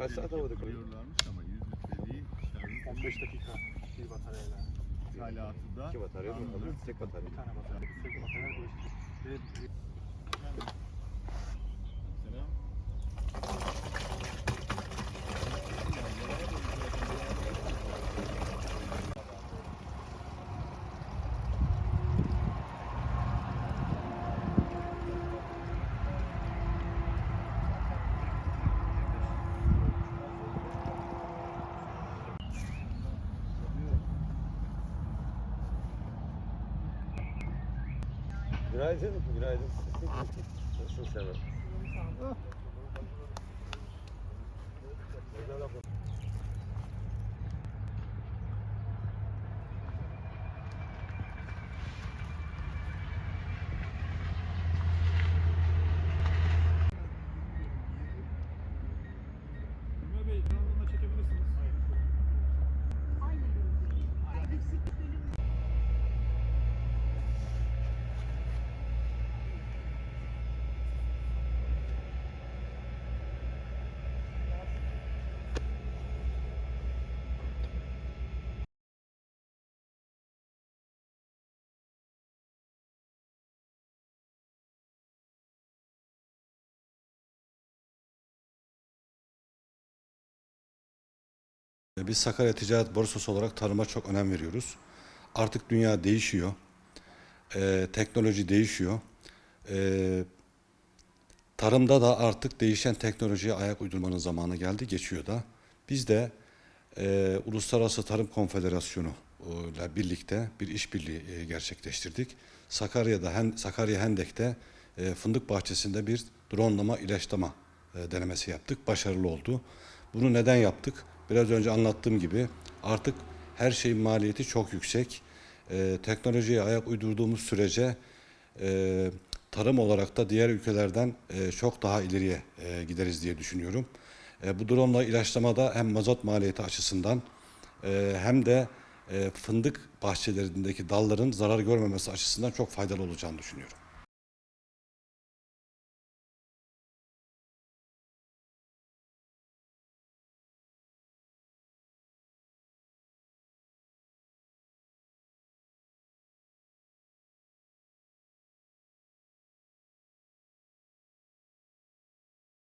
Kaç saat havada kalıyor? Diyorlarmış ama 100 litreliği şarjı 15 dakika bir bataryayla. ithalatı da İki batarya mı? Tek batarya. Bir tane batarya. Sürekli batarya değiştiriyor. Bir, bir, Selam. Günaydın, günaydın. Nasılsın Sever? Biz Sakarya Ticaret Borsası olarak tarıma çok önem veriyoruz. Artık dünya değişiyor. Ee, teknoloji değişiyor. Ee, tarımda da artık değişen teknolojiye ayak uydurmanın zamanı geldi, geçiyor da. Biz de e, Uluslararası Tarım Konfederasyonu e, ile birlikte bir işbirliği e, gerçekleştirdik. Sakarya'da, Hen, Sakarya Hendek'te e, fındık bahçesinde bir dronlama, ilaçlama e, denemesi yaptık. Başarılı oldu. Bunu neden yaptık? Biraz önce anlattığım gibi artık her şeyin maliyeti çok yüksek. E, teknolojiye ayak uydurduğumuz sürece e, tarım olarak da diğer ülkelerden e, çok daha ileriye e, gideriz diye düşünüyorum. E, bu durumla ilaçlamada hem mazot maliyeti açısından e, hem de e, fındık bahçelerindeki dalların zarar görmemesi açısından çok faydalı olacağını düşünüyorum.